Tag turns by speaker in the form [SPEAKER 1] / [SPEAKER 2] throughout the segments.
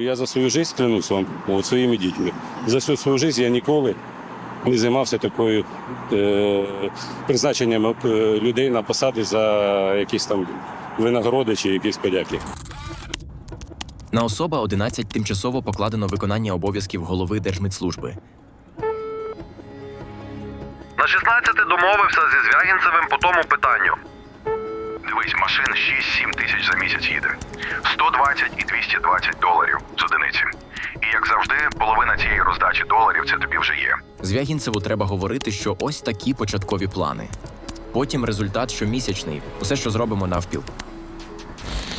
[SPEAKER 1] Я за свою життя клянусь вам от, своїми дітьми. За всю свою життя я ніколи не займався такою е, призначенням е, людей на посади за якісь там винагороди чи якісь подяки.
[SPEAKER 2] На особа 11 тимчасово покладено виконання обов'язків голови Держмитслужби.
[SPEAKER 3] На 16 домовився зі Звягінцевим по тому питанню. Дивись, машин 6-7 тисяч за місяць їде. 120 і 220 доларів з одиниці. І як завжди, половина цієї роздачі доларів це тобі вже є.
[SPEAKER 2] Звягінцеву треба говорити, що ось такі початкові плани. Потім результат щомісячний, усе, що зробимо навпіл.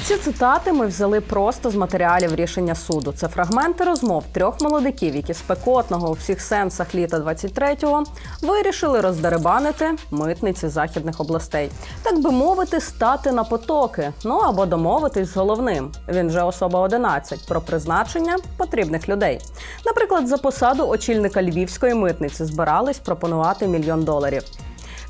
[SPEAKER 4] Ці цитати ми взяли просто з матеріалів рішення суду. Це фрагменти розмов трьох молодиків, які спекотного у всіх сенсах літа 23-го вирішили роздеребанити митниці західних областей, так би мовити, стати на потоки. Ну або домовитись з головним. Він же особа 11 про призначення потрібних людей. Наприклад, за посаду очільника львівської митниці збирались пропонувати мільйон доларів.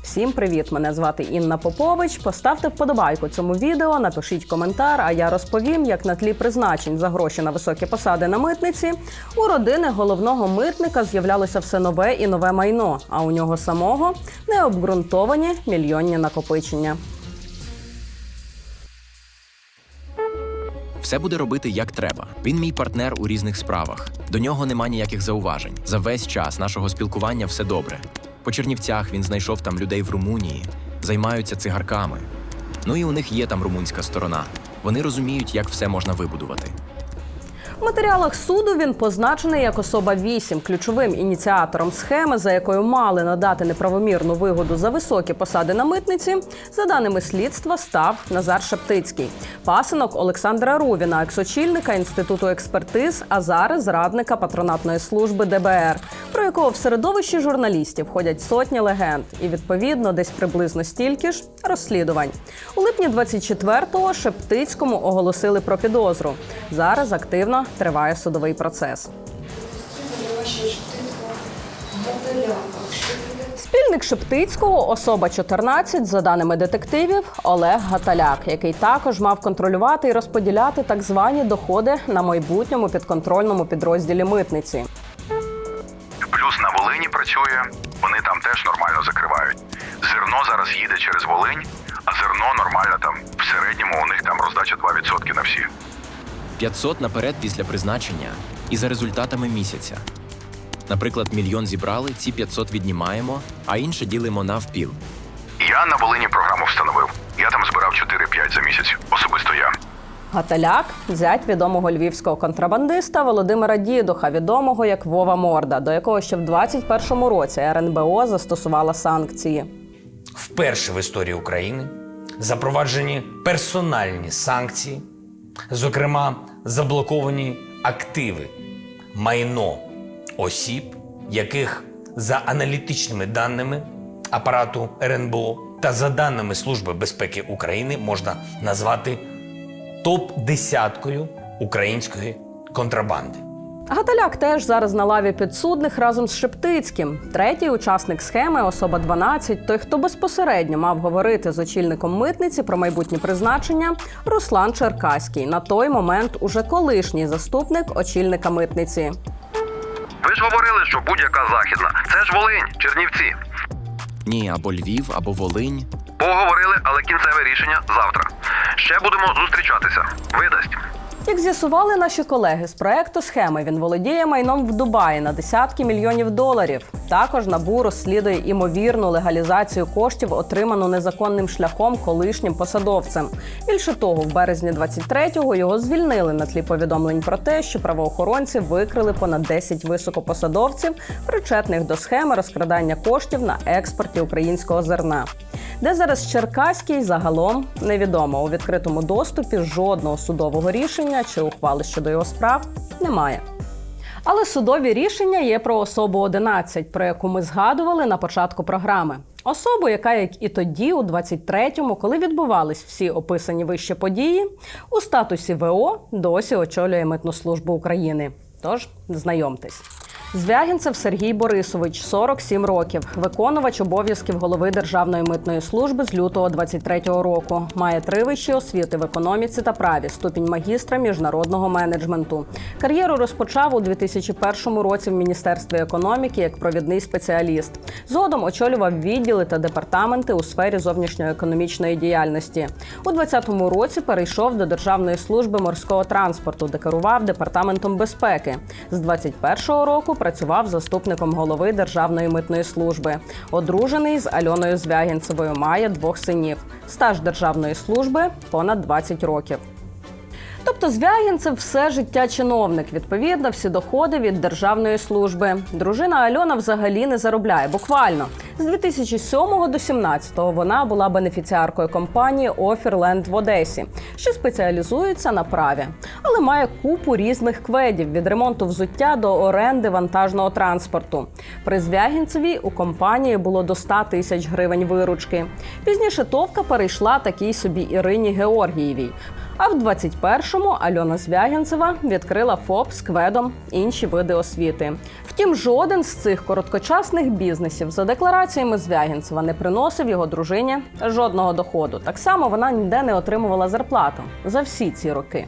[SPEAKER 4] Всім привіт! Мене звати Інна Попович. Поставте вподобайку цьому відео, напишіть коментар. А я розповім, як на тлі призначень за гроші на високі посади на митниці у родини головного митника з'являлося все нове і нове майно. А у нього самого необґрунтовані мільйонні накопичення.
[SPEAKER 2] Все буде робити як треба. Він мій партнер у різних справах. До нього нема ніяких зауважень. За весь час нашого спілкування все добре. По Чернівцях він знайшов там людей в Румунії, займаються цигарками. Ну і у них є там румунська сторона. Вони розуміють, як все можна вибудувати.
[SPEAKER 4] Матеріалах суду він позначений як особа 8, ключовим ініціатором схеми, за якою мали надати неправомірну вигоду за високі посади на митниці. За даними слідства, став Назар Шептицький, пасинок Олександра Рувіна, ексочільника інституту експертиз, а зараз зрадника патронатної служби ДБР, про якого в середовищі журналістів ходять сотні легенд, і відповідно десь приблизно стільки ж розслідувань. У липні 24-го Шептицькому оголосили про підозру. Зараз активно триває судовий процес. Спільник Шептицького, особа 14, за даними детективів, Олег Гаталяк, який також мав контролювати і розподіляти так звані доходи на майбутньому підконтрольному підрозділі митниці.
[SPEAKER 3] Плюс на Волині працює, вони там теж нормально закривають. Зерно зараз їде через Волинь, а зерно нормально там. В середньому у них там роздача 2% на всі.
[SPEAKER 2] 500 наперед після призначення і за результатами місяця. Наприклад, мільйон зібрали, ці 500 віднімаємо, а інше ділимо навпіл.
[SPEAKER 3] Я на Волині програму встановив. Я там збирав 4-5 за місяць. Особисто я.
[SPEAKER 4] Гаталяк зять відомого львівського контрабандиста Володимира Дідуха, відомого як Вова Морда, до якого ще в 21-му році РНБО застосувала санкції.
[SPEAKER 5] Вперше в історії України запроваджені персональні санкції, зокрема, заблоковані активи, майно осіб, яких за аналітичними даними апарату РНБО та за даними Служби безпеки України можна назвати топ-десяткою української контрабанди.
[SPEAKER 4] Гаталяк теж зараз на лаві підсудних разом з Шептицьким. Третій учасник схеми, особа 12, той, хто безпосередньо мав говорити з очільником митниці про майбутнє призначення, Руслан Черкаський. На той момент уже колишній заступник очільника митниці.
[SPEAKER 3] Ви ж говорили, що будь-яка західна. Це ж Волинь, Чернівці.
[SPEAKER 2] Ні, або Львів, або Волинь.
[SPEAKER 3] Поговорили, але кінцеве рішення завтра. Ще будемо зустрічатися. Видасть.
[SPEAKER 4] Як з'ясували наші колеги з проекту схеми, він володіє майном в Дубаї на десятки мільйонів доларів. Також НАБУ розслідує імовірну легалізацію коштів, отриману незаконним шляхом колишнім посадовцем. Більше того, в березні 23-го його звільнили на тлі повідомлень про те, що правоохоронці викрили понад 10 високопосадовців, причетних до схеми розкрадання коштів на експорті українського зерна. Де зараз Черкаський загалом невідомо у відкритому доступі жодного судового рішення чи ухвали щодо його справ немає. Але судові рішення є про особу 11, про яку ми згадували на початку програми. Особу, яка, як і тоді, у 23-му, коли відбувались всі описані вище події, у статусі ВО досі очолює митну службу України. Тож знайомтесь. Звягінцев Сергій Борисович, 47 років, виконувач обов'язків голови Державної митної служби з лютого 23-го року. Має три вищі освіти в економіці та праві, ступінь магістра міжнародного менеджменту. Кар'єру розпочав у 2001 році в Міністерстві економіки як провідний спеціаліст. Згодом очолював відділи та департаменти у сфері зовнішньоекономічної діяльності. У 2020 році перейшов до Державної служби морського транспорту, де керував департаментом безпеки. З 2021 року працював заступником голови Державної митної служби. Одружений з Альоною Звягінцевою, має двох синів. Стаж державної служби понад 20 років. Тобто Звягінцев все життя чиновник. Відповідно, всі доходи від державної служби. Дружина Альона взагалі не заробляє. Буквально з 2007 до 2017 вона була бенефіціаркою компанії Офірленд в Одесі, що спеціалізується на праві, але має купу різних кведів від ремонту взуття до оренди вантажного транспорту. При Звягінцеві у компанії було до 100 тисяч гривень виручки. Пізніше Товка перейшла такій собі Ірині Георгієвій. А в 21-му Альона Звягінцева відкрила ФОП з кведом інші види освіти. Втім, жоден з цих короткочасних бізнесів за деклараціями Звягінцева не приносив його дружині жодного доходу. Так само вона ніде не отримувала зарплату за всі ці роки.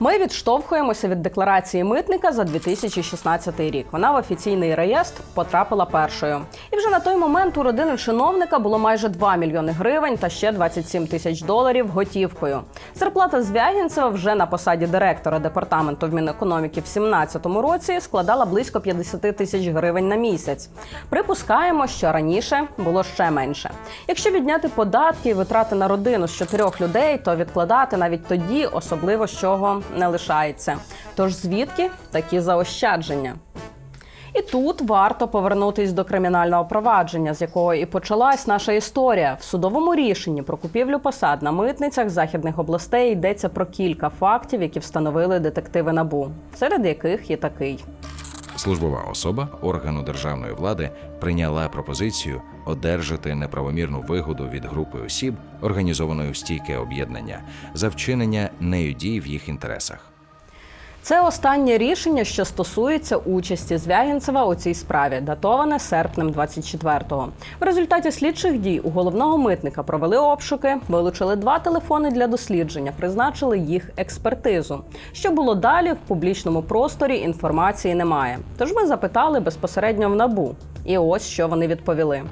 [SPEAKER 4] Ми відштовхуємося від декларації митника за 2016 рік. Вона в офіційний реєстр потрапила першою. І вже на той момент у родини чиновника було майже 2 мільйони гривень та ще 27 тисяч доларів готівкою. Зарплата Звягінцева вже на посаді директора департаменту в Мінекономіки в 2017 році складала близько 50 тисяч гривень на місяць. Припускаємо, що раніше було ще менше. Якщо відняти податки і витрати на родину з чотирьох людей, то відкладати навіть тоді особливо з чого не лишається. Тож звідки такі заощадження? І тут варто повернутись до кримінального провадження, з якого і почалась наша історія. В судовому рішенні про купівлю посад на митницях західних областей йдеться про кілька фактів, які встановили детективи набу, серед яких є такий.
[SPEAKER 6] Службова особа органу державної влади прийняла пропозицію одержати неправомірну вигоду від групи осіб, організованої в стійке об'єднання, за вчинення нею дій в їх інтересах.
[SPEAKER 4] Це останнє рішення, що стосується участі Звягінцева у цій справі, датоване серпнем 24-го. В результаті слідчих дій у головного митника провели обшуки, вилучили два телефони для дослідження, призначили їх експертизу. Що було далі в публічному просторі, інформації немає. Тож ми запитали безпосередньо в набу. І ось що вони відповіли.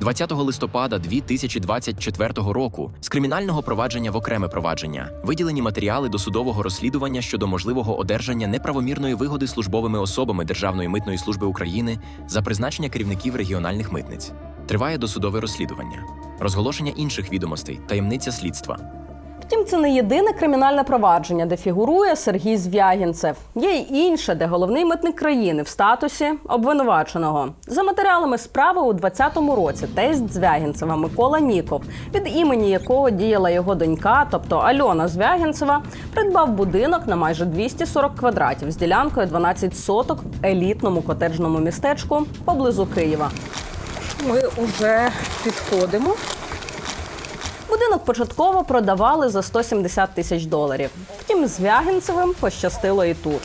[SPEAKER 2] 20 листопада 2024 року з кримінального провадження в окреме провадження виділені матеріали досудового розслідування щодо можливого одержання неправомірної вигоди службовими особами Державної митної служби України за призначення керівників регіональних митниць. Триває досудове розслідування, розголошення інших відомостей, таємниця слідства.
[SPEAKER 4] Втім, це не єдине кримінальне провадження, де фігурує Сергій Звягінцев. Є й інше, де головний митник країни в статусі обвинуваченого. За матеріалами справи у 2020 році тесть Звягінцева Микола Ніков, від імені якого діяла його донька, тобто Альона Звягінцева, придбав будинок на майже 240 квадратів з ділянкою 12 соток в елітному котеджному містечку поблизу Києва. Ми вже підходимо. Будинок початково продавали за 170 тисяч доларів. Втім, з Вягінцевим пощастило і тут.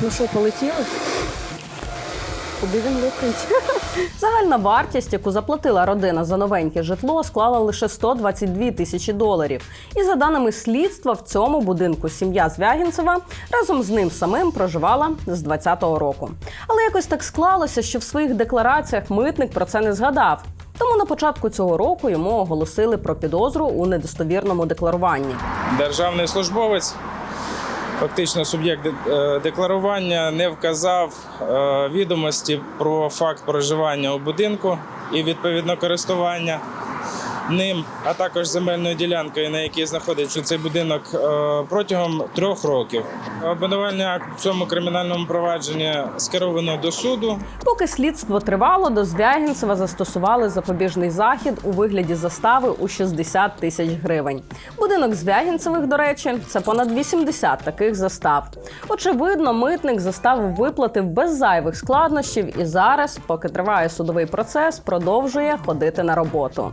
[SPEAKER 4] Ну що, полетіли? Куди він летить? Загальна вартість, яку заплатила родина за новеньке житло, склала лише 122 тисячі доларів. І за даними слідства, в цьому будинку сім'я Звягінцева разом з ним самим проживала з 20-го року. Але якось так склалося, що в своїх деклараціях митник про це не згадав. Тому на початку цього року йому оголосили про підозру у недостовірному декларуванні.
[SPEAKER 7] державний службовець, фактично суб'єкт е, декларування, не вказав е, відомості про факт проживання у будинку і відповідно користування ним, а також земельною ділянкою, на якій знаходиться цей будинок е, протягом трьох років. Обвинувальний акт в цьому кримінальному провадженні скеровано до суду.
[SPEAKER 4] Поки слідство тривало, до Звягінцева застосували запобіжний захід у вигляді застави у 60 тисяч гривень. Будинок Звягінцевих, до речі, це понад 80 таких застав. Очевидно, митник заставу виплатив без зайвих складнощів і зараз, поки триває судовий процес, продовжує ходити на роботу.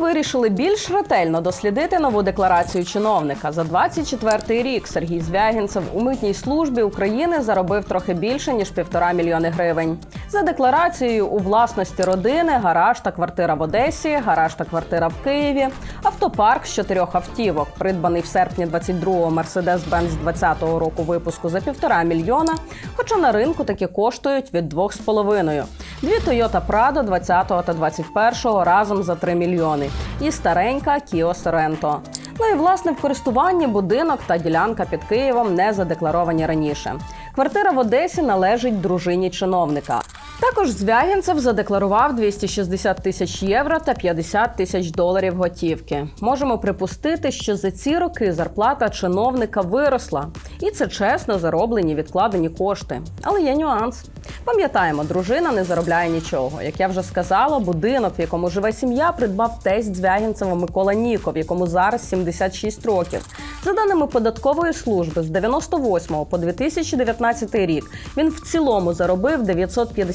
[SPEAKER 4] Вирішили більш ретельно дослідити нову декларацію чиновника. За 24-й рік Сергій Звягінцев у митній службі України заробив трохи більше ніж півтора мільйони гривень. За декларацією у власності родини гараж та квартира в Одесі, гараж та квартира в Києві, автопарк з чотирьох автівок, придбаний в серпні 22-го Mercedes-Benz 20-го року випуску за півтора мільйона. Хоча на ринку такі коштують від 2,5. Дві Toyota Prado 20-го та 21-го разом за 3 мільйони. І старенька Kia Sorento. Ну і власне в користуванні будинок та ділянка під Києвом не задекларовані раніше. Квартира в Одесі належить дружині чиновника. Також Звягінцев задекларував 260 тисяч євро та 50 тисяч доларів готівки. Можемо припустити, що за ці роки зарплата чиновника виросла, і це чесно зароблені відкладені кошти. Але є нюанс. Пам'ятаємо, дружина не заробляє нічого. Як я вже сказала, будинок, в якому живе сім'я, придбав тесть Звягінцева Микола Ніков, якому зараз 76 років. За даними податкової служби, з 98 по 2019 рік він в цілому заробив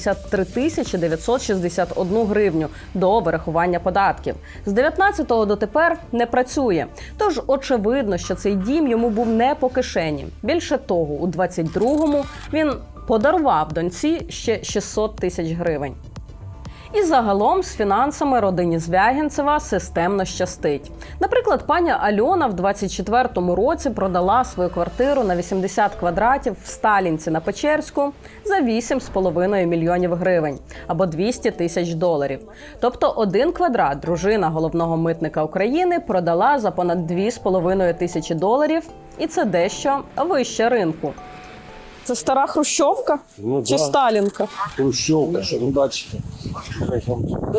[SPEAKER 4] 953 тисячі 961 гривню до вирахування податків. З 19-го дотепер не працює. Тож очевидно, що цей дім йому був не по кишені. Більше того, у 22-му він подарував доньці ще 600 тисяч гривень. І загалом з фінансами родині Звягінцева системно щастить. Наприклад, пані Альона в 24-му році продала свою квартиру на 80 квадратів в Сталінці на Печерську за 8,5 мільйонів гривень або 200 тисяч доларів. Тобто один квадрат дружина головного митника України продала за понад 2,5 тисячі доларів, і це дещо вище ринку. Це стара хрущовка
[SPEAKER 1] Ну,
[SPEAKER 4] чи
[SPEAKER 1] да.
[SPEAKER 4] Сталінка?
[SPEAKER 1] Хрущовка, що ну бачите.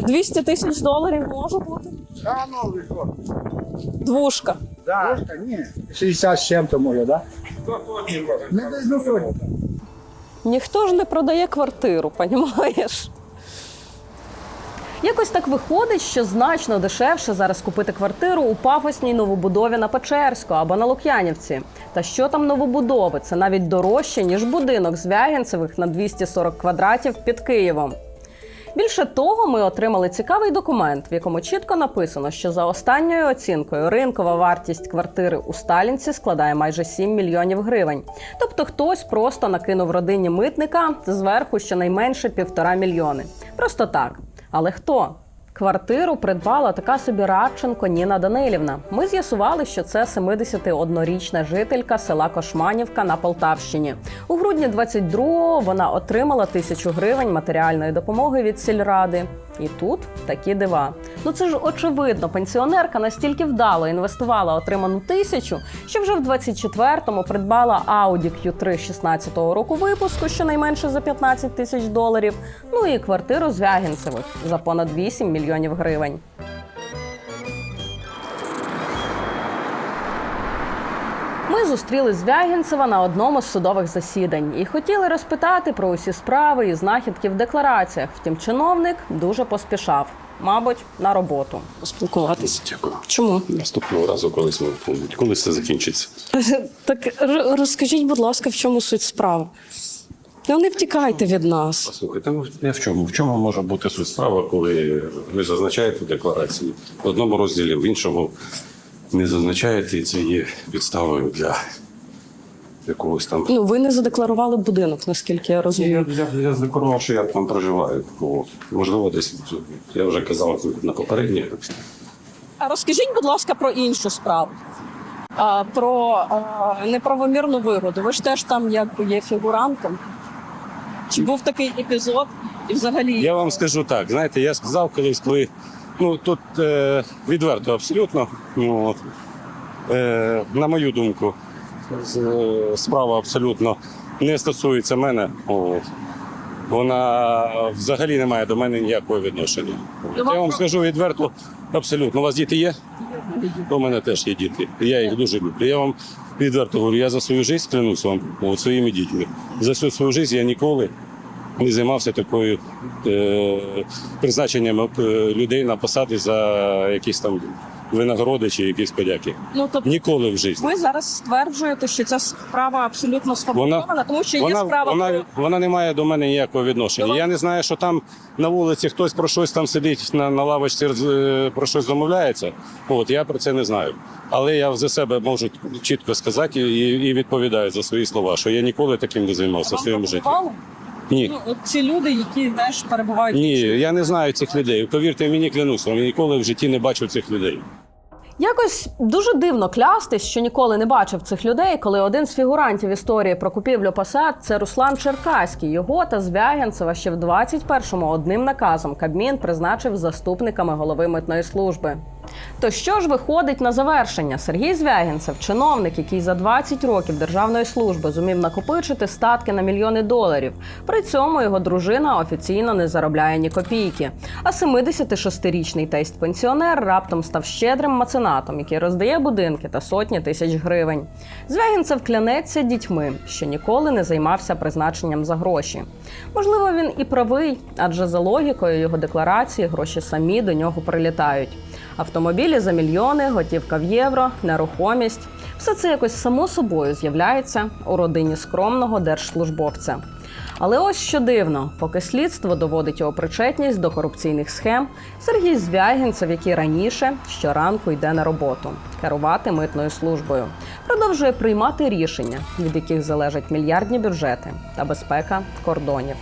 [SPEAKER 4] 200 тисяч доларів може бути?
[SPEAKER 8] Да, ну, виходить.
[SPEAKER 4] Двушка.
[SPEAKER 8] Да. Ні, 60 з чим-то може, да? Не десь ну сотні.
[SPEAKER 4] Ніхто ж не продає квартиру, понімаєш? Якось так виходить, що значно дешевше зараз купити квартиру у пафосній новобудові на Печерську або на Лук'янівці. Та що там новобудови? Це навіть дорожче, ніж будинок Звягінцевих на 240 квадратів під Києвом. Більше того, ми отримали цікавий документ, в якому чітко написано, що за останньою оцінкою ринкова вартість квартири у Сталінці складає майже 7 мільйонів гривень. Тобто хтось просто накинув родині митника зверху щонайменше півтора мільйони. Просто так. Але хто? Квартиру придбала така собі Радченко Ніна Данилівна. Ми з'ясували, що це 71-річна жителька села Кошманівка на Полтавщині. У грудні 22-го вона отримала тисячу гривень матеріальної допомоги від сільради. І тут такі дива. Ну це ж очевидно, пенсіонерка настільки вдало інвестувала отриману тисячу, що вже в 24-му придбала Audi Q3 16-го року випуску, щонайменше за 15 тисяч доларів. Ну і квартиру з Вягінцевих за понад 8 мільйонів гривень. Зустріли Звягінцева на одному з судових засідань і хотіли розпитати про усі справи і знахідки в деклараціях. Втім, чиновник дуже поспішав, мабуть, на роботу. Поспілкуватися.
[SPEAKER 1] Дякую.
[SPEAKER 4] Чому?
[SPEAKER 1] Наступного разу колись ми коли це закінчиться.
[SPEAKER 4] Так розкажіть, будь ласка, в чому суть справи? Ну не втікайте від нас.
[SPEAKER 1] Слухайте, ну не в чому. В чому може бути суть справа, коли ви зазначаєте в декларації в одному розділі, в іншому не зазначаєте, і це є підставою для якогось там.
[SPEAKER 4] Ну ви не задекларували будинок, наскільки я розумію.
[SPEAKER 1] Я, я, я здекорував, що я там проживаю. От. Можливо, десь я вже казав на попередніх.
[SPEAKER 4] А розкажіть, будь ласка, про іншу справу. А, про а, неправомірну вигоду. Ви ж теж там якби є фігурантом. Чи був такий епізод? І взагалі
[SPEAKER 1] Я вам скажу так, знаєте, я сказав колись, коли ну тут е, відверто абсолютно. Ну, от, е, на мою думку, е, справа абсолютно не стосується мене. От. Вона взагалі не має до мене ніякого відношення. Я вам скажу відверто, абсолютно. У вас діти є? У мене теж є діти. Я їх дуже люблю. Я вам відверто говорю, я за свою життя клянусь вам своїми дітьми. За всю свою життя я ніколи не займався такою е, призначенням е, людей на посади за якісь там винагороди чи якісь подяки.
[SPEAKER 4] Ну тобто
[SPEAKER 1] Ніколи в житті.
[SPEAKER 4] ви зараз стверджуєте, що ця справа абсолютно сфабрикована, тому що є справа
[SPEAKER 1] вона,
[SPEAKER 4] про
[SPEAKER 1] вона не має до мене ніякого відношення.
[SPEAKER 4] Ну,
[SPEAKER 1] Я не знаю, що там на вулиці хтось про щось там сидить на, на лавочці, е, про щось домовляється. От я про це не знаю. Але я за себе можу чітко сказати і, і відповідаю за свої слова, що я ніколи таким не займався в своєму житті. Ні.
[SPEAKER 4] Ну, от ці люди, які теж перебувають
[SPEAKER 1] Ні, я не знаю цих людей. Повірте мені, клянусь вам, я ніколи в житті не бачив цих людей.
[SPEAKER 4] Якось дуже дивно клястись, що ніколи не бачив цих людей, коли один з фігурантів історії про купівлю посад це Руслан Черкаський. Його та Звягінцева ще в 21-му одним наказом Кабмін призначив заступниками голови митної служби. То що ж виходить на завершення? Сергій Звягінцев, чиновник, який за 20 років державної служби зумів накопичити статки на мільйони доларів. При цьому його дружина офіційно не заробляє ні копійки. А 76-річний тесть пенсіонер раптом став щедрим меценатом, який роздає будинки та сотні тисяч гривень. Звягінцев клянеться дітьми, що ніколи не займався призначенням за гроші. Можливо, він і правий, адже за логікою його декларації гроші самі до нього прилітають. Автомобілі за мільйони, готівка в євро, нерухомість все це якось само собою з'являється у родині скромного держслужбовця. Але ось що дивно, поки слідство доводить його причетність до корупційних схем, Сергій Звягінцев, який раніше щоранку йде на роботу, керувати митною службою, продовжує приймати рішення, від яких залежать мільярдні бюджети та безпека кордонів.